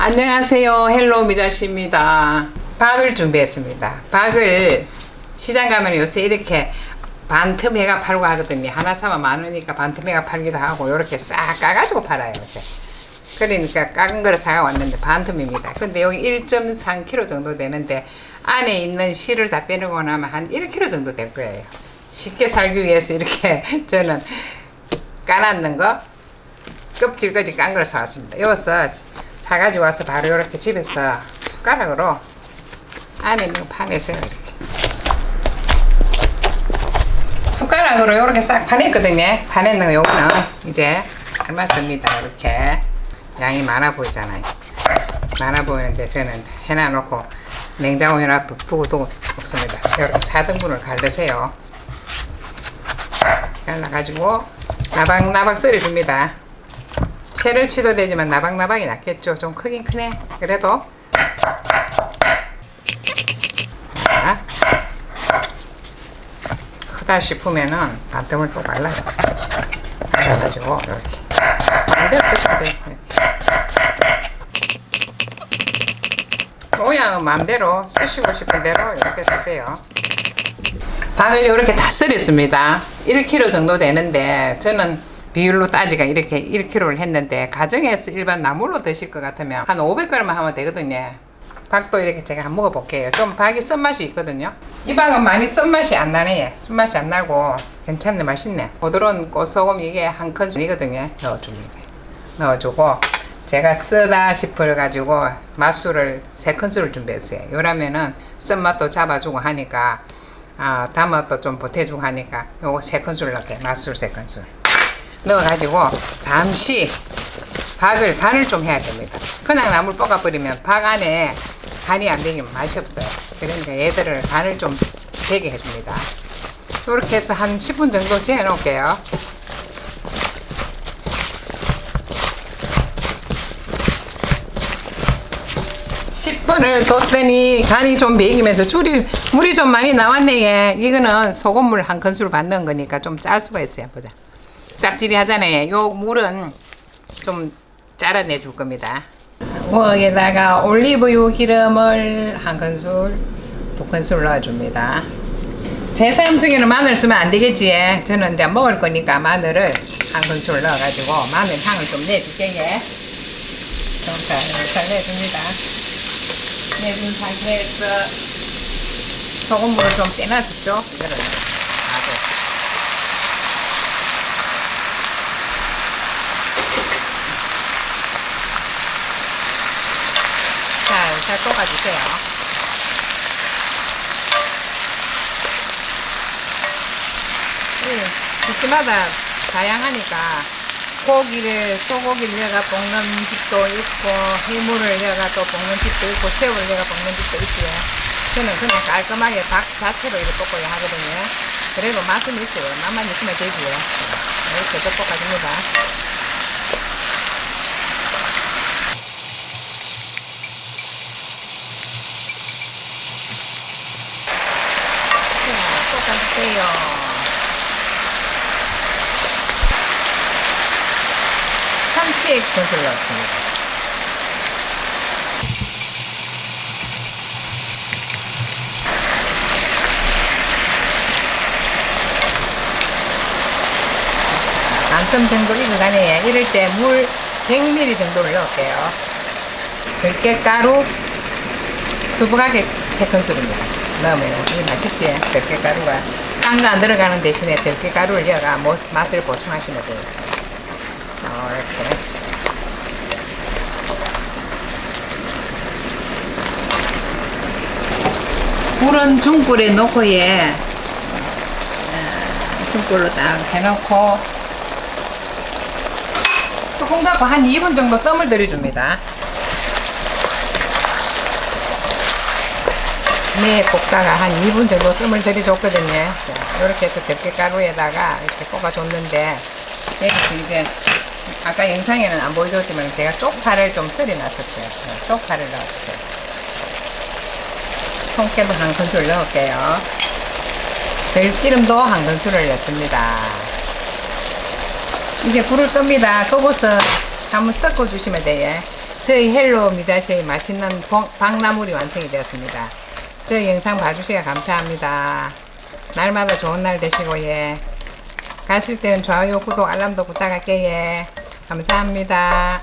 안녕하세요. 헬로 미자씨입니다. 박을 준비했습니다. 박을 시장 가면 요새 이렇게 반틈해가 팔고 하거든요. 하나 사면 많으니까 반틈해가 팔기도 하고 이렇게 싹 까가지고 팔아요 요새. 그러니까 작은 거를 사가 왔는데 반틈입니다. 근데 여기 1.3kg 정도 되는데 안에 있는 실을 다 빼내고 나면 한 1kg 정도 될 거예요. 쉽게 살기 위해서 이렇게 저는 까놨는 거 껍질까지 깐걸 사왔습니다. 여기서 사가지고 와서 바로 이렇게 집에서 숟가락으로 안에 있는 거 파내세요 이렇게. 숟가락으로 이렇게 싹 파냈거든요. 파냈는 거 요거는 이제 삶았습니다. 이렇게 양이 많아 보이잖아요. 많아 보이는데 저는 해놔놓고 냉장고에 놔두고 두고 두고 먹습니다. 이렇게 4등분을 갈르세요. 갈라가지고 나박나박 썰어줍니다. 채를 치도 되지만 나박나박이 낫겠죠. 좀 크긴 크네. 그래도 자, 크다 싶으면은 반틈을 또 갈라요. 갈라가지고 이렇게 반대로 쓰시면 돼요. 이렇게. 모양은 마음대로 쓰시고 싶은 대로 이렇게 쓰세요. 박을 이렇게 다 썰었습니다. 1kg 정도 되는데 저는 비율로 따지가 이렇게 1kg를 했는데 가정에서 일반 나물로 드실 것 같으면 한 500g만 하면 되거든요. 박도 이렇게 제가 한번 먹어볼게요. 좀 박이 쓴맛이 있거든요. 이 박은 많이 쓴맛이 안 나네. 쓴맛이 안 나고 괜찮네. 맛있네. 부드러운 꽃소금 이게 한 큰술이거든요. 넣어줍니다. 넣어주고 제가 쓰다 싶어 가지고 맛술을 세 큰술을 준비했어요. 요라면은 쓴맛도 잡아주고 하니까 아, 담아도 좀 보태주고 하니까 요거 세 큰술 넣게 맛술 세 큰술 넣어가지고 잠시 박을 간을 좀 해야 됩니다. 그냥 나물 볶아버리면 박 안에 간이 안 배기면 맛이 없어요. 그러니까 얘들을 간을 좀 되게 해줍니다. 이렇게 해서 한 10분 정도 재워 놓을게요. 십 분을 뒀더니 간이 좀 배기면서 줄이 물이 좀 많이 나왔네 얘. 이거는 소금물 한 큰술 반 넣은 거니까 좀 짤 수가 있어요. 보자. 짭질이 하잖아요. 요 물은 좀 짜라내 줄 겁니다. 여기다가 올리브유 기름을 한 큰술, 두 큰술 넣어줍니다. 제 삶속에는 마늘 쓰면 안 되겠지. 저는 이제 먹을 거니까 마늘을 한 큰술 넣어가지고 마늘 향을 좀 내줄게요. 좀 살살 내줍니다. 내준 상태에서 소금물을 좀 빼놨었죠. 이거를 놔도. 살살 볶아주세요. 이 집집마다 다양하니까 고기를 소고기를 여가 볶는 집도 있고 해물을 여가 또 볶는 집도 있고 새우를 여가 볶는 집도 있어요. 저는 그냥 깔끔하게 닭 자체로 이렇게 볶아야 하거든요. 그래도 맛은 있어요. 맛만 있으면 되지요. 이렇게 또 볶아줍니다. 10개의 컷을 넣습니다. 반쯤 정도 익은 간에 이럴 때 물 100ml 정도를 넣을게요. 들깨가루 수북하게 3큰술입니다. 넣으면 이게 맛있지? 들깨가루가. 딴 거 안 들어가는 대신에 들깨가루를 넣어가 그 맛을 보충하시면 돼요. 이렇게. 불은 중불에 놓고 예 아, 중불로 딱 해놓고 뚜껑 닫고 한 2분 정도 뜸을 들여줍니다. 네, 볶다가 한 2분 정도 뜸을 들여줬거든요. 자, 이렇게 해서 들깨가루에다가 이렇게 볶아줬는데 여기서 이제 아까 영상에는 안 보여줬지만 제가 쪽파를 좀 썰어 놨었어요. 네, 쪽파를 넣어주세요. 통깨도 한 큰술 넣을게요. 들기름도 한 큰술을 넣습니다. 이제 불을 끕니다. 그곳은 한번 섞어 주시면 돼요. 저희 헬로 미자시의 맛있는 봉- 박나물이 완성이 되었습니다. 저희 영상 봐주시고 감사합니다. 날마다 좋은 날 되시고 예. 가실 때는 좋아요, 구독, 알람도 부탁할게요. 예. 감사합니다.